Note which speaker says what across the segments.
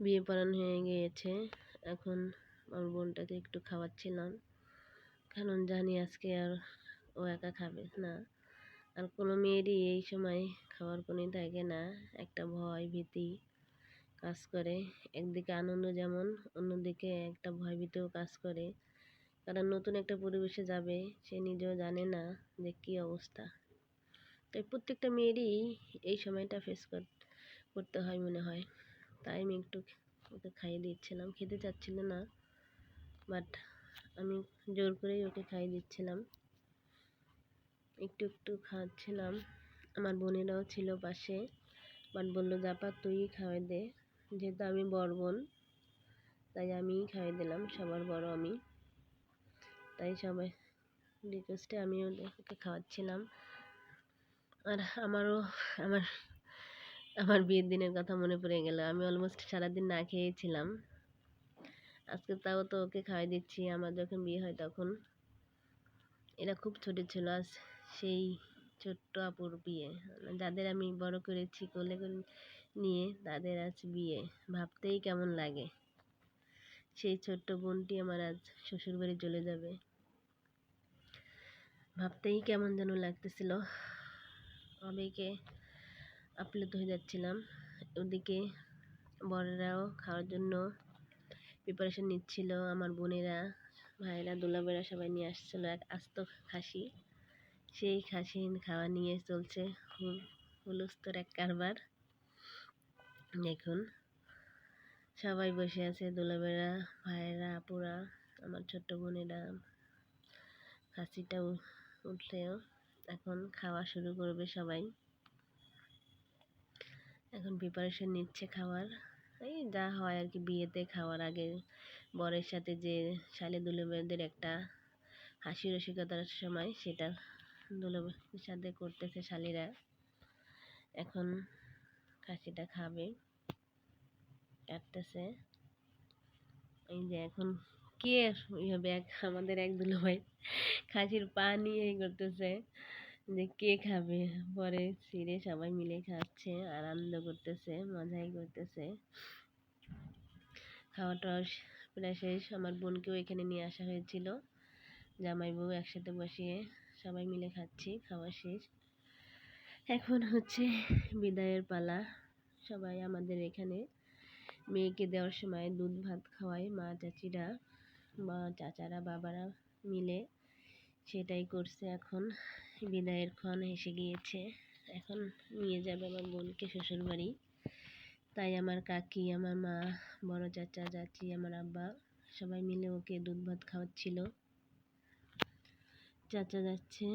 Speaker 1: বিয়ে পড়ান হয়ে গিয়েছে। এখন আমার বোনটাকে একটু খাওয়াচ্ছিলাম। কারণ জানি আজকে আর ও একা খাবে না। আর কোনো মেয়েরই এই সময় খাওয়ার কোনোই থাকে না। একটা ভয় ভীতি কাজ করে। একদিকে আনন্দ যেমন, অন্যদিকে একটা ভয়ভীতিও কাজ করে। কারণ নতুন একটা পরিবেশে যাবে, সে নিজেও জানে না যে কী অবস্থা। তাই প্রত্যেকটা মেয়েরই এই সময়টা ফেস করতে হয় মনে হয়। তাই আমি একটু ওকে খাইয়ে দিচ্ছিলাম। খেতে চাচ্ছিল না বাট আমি জোর করেই ওকে খাইয়ে দিচ্ছিলাম। একটু একটু খাওয়াচ্ছিলাম আমার বোনেরাও ছিল পাশে বাট বলল, জাপা তুই খাওয়াই দে। যেহেতু আমি বড় বোন, তাই আমিই খাইয়ে দিলাম, সবার বড় আমি। তাই সবাই রিকোয়েস্টে আমিও ওকে খাওয়াচ্ছিলাম। আর আমারও, আমার আমার বিয়ের দিনের কথা মনে পড়ে গেল। আমি অলমোস্ট সারাদিন না খেয়েছিলাম। আজকে তাও তো ওকে খাওয়াই দিচ্ছি, আমার যখন বিয়ে হয় তখন। এরা খুব ছোট ছিল, আজ সেই ছোট্ট আপুর বিয়ে। যাদের আমি বড় করেছি, কোলে করে নিয়ে তাদের আজ বিয়ে। ভাবতেই কেমন লাগে। সেই ছোট্ট বোনটি আমার আজ শ্বশুরবাড়ি চলে যাবে। ভাবতেই কেমন যেন লাগতেছিল। আবেগে আপ্লুত হয়ে যাচ্ছিলাম। ওদিকে বড়রাও খাওয়ার জন্য প্রিপারেশন নিচ্ছিল, আমার বোনেরা, ভাইয়েরা দুলাবেরা সবাই নিয়ে আসছিল এক আস্ত খাসি। সেই খাসি খাওয়া নিয়ে চলছে হুলস্থর এক কারবার। দেখুন, সবাই বসে আছে দুলাবেরা ভাইয়েরা, আপুরা, আমার ছোট্ট বোনেরা। খাসিটা উঠলেও এখন খাওয়া শুরু করবে সবাই। এখন প্রিপারেশন নিচ্ছে খাওয়ার। এই যা হয় আর কি, বিয়েতে খাওয়ার আগে। বরের সাথে যে শালে দুলাবেদের একটা হাসি রসিকতার সময়, সেটা দুলাবের সাথে করতেছে শালিরা। এখন খাসিটা খাবে, কাটতেছে। এই যে এখন কে হবে এক আমাদের এক দুলো ভাই খাসির পা নিয়ে করতেছে। যে কে খাবে? পরে ছিঁড়ে সবাই মিলে খাচ্ছে, আনন্দ করতেছে, মজাই করতেছে। খাওয়া টাওয়া প্রায় শেষ। আমার বোনকেও এখানে নিয়ে আসা হয়েছিল। জামাই বউ একসাথে বসিয়ে সবাই মিলে খাচ্ছি, খাওয়া শেষ। এখন হচ্ছে বিদায়ের পালা। সবাই আমাদের এখানে মেয়েকে দেওয়ার সময় দুধ ভাত খাওয়ায় মা চাচিরা বা চাচারা, বাবারা মিলে। সেটাই করছে এখন। বিদায়ের ক্ষণ এসে গিয়েছে। এখন নিয়ে যাবে আমার বোনকে শ্বশুরবাড়ি। তাই আমার কাকি, আমার মা, বড় চাচা, চাচি, আমার আব্বা সবাই মিলে ওকে দুধ ভাত খাওয়াচ্ছিল। চাচা যাচ্ছে।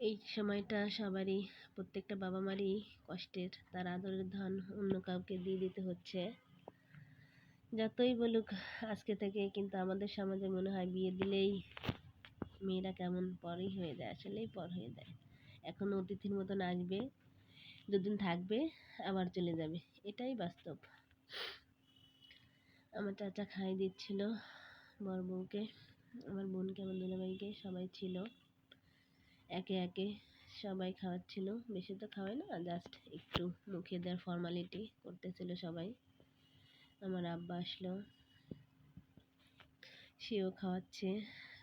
Speaker 1: এই সময়টা সবারই, প্রত্যেকটা বাবা মারই কষ্টের। তার আদরের ধন অন্য কাউকে দিয়ে দিতে হচ্ছে। যতই বলুক, আজকে থেকে কিন্তু আমাদের সমাজে মনে হয় বিয়ে দিলেই মেয়েরা কেমন পরই হয়ে যায়, আসলেই পর হয়ে যায়। এখন অতিথির মতন আসবে, দুদিন থাকবে, আবার চলে যাবে, এটাই বাস্তব। আমার চাচা খাই দিচ্ছিল বড় বউকে, আমার বোনকে আমার দুলাভাইকে, সবাই ছিল। একে একে সবাই খাওয়াচ্ছিল, বেশি তো খাওয়াই না জাস্ট একটু মুখে দেওয়ার ফর্মালিটি করতেছিল সবাই। আমার আব্বা আসলো, সেও খাওয়াচ্ছে।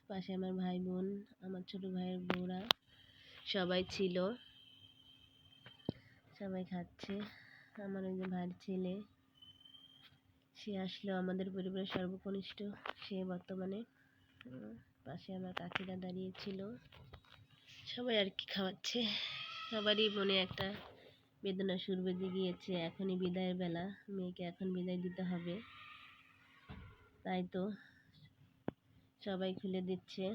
Speaker 1: পাশে আমার ভাই বোন আমার ছোট ভাইয়ের বউরা, সবাই ছিল। সবাই খাচ্ছে। আমার ওই যে ভাইয়ের ছেলে, সে আসলো আমাদের পরিবারের সর্বকনিষ্ঠ। সে বর্তমানে পাশে আমার কাকিরা দাঁড়িয়েছিল সবাই আর কি খাওয়াচ্ছে। সবারই মনে একটা বেদনা সুর বেঁধে গিয়েছে, এখনই বিদায়ের বেলা, মেয়েকে এখন বিদায় দিতে হবে। তাই তো সবাই খুলে দিচ্ছে।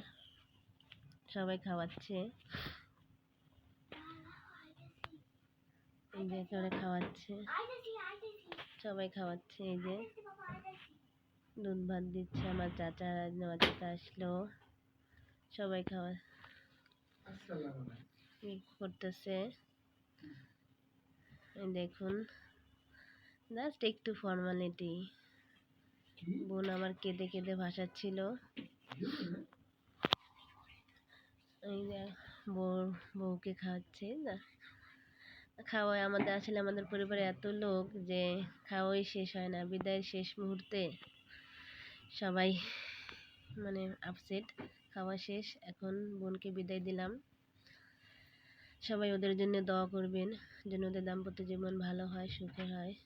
Speaker 1: সবাই খাওয়াচ্ছে। এই যে করে খাওয়াচ্ছে। সবাই খাওয়াচ্ছে এই যে। দুধ ভাত দিচ্ছে আমার চাচা আমার চাচা আসলো। সবাই খাওয়া করতেছে? দেখুন। জাস্ট একটু ফর্মালিটি বোন আমার কেঁদে কেঁদে ভাসাচ্ছিল। এই যে বউ, বউকে খাওয়াচ্ছে, না? খাওয়ায় আমাদের, আসলে আমাদের পরিবারে এত লোক যে খাওয়াই শেষ হয় না, বিদায়ের শেষ মুহূর্তে সবাই মানে আপসেট খাওয়া শেষ, এখন বোনকে বিদায় দিলাম। সবাই ওদের জন্য দোয়া করবেন, যেন ওদের দাম্পত্য জীবন ভালো হয় সুখের হয়।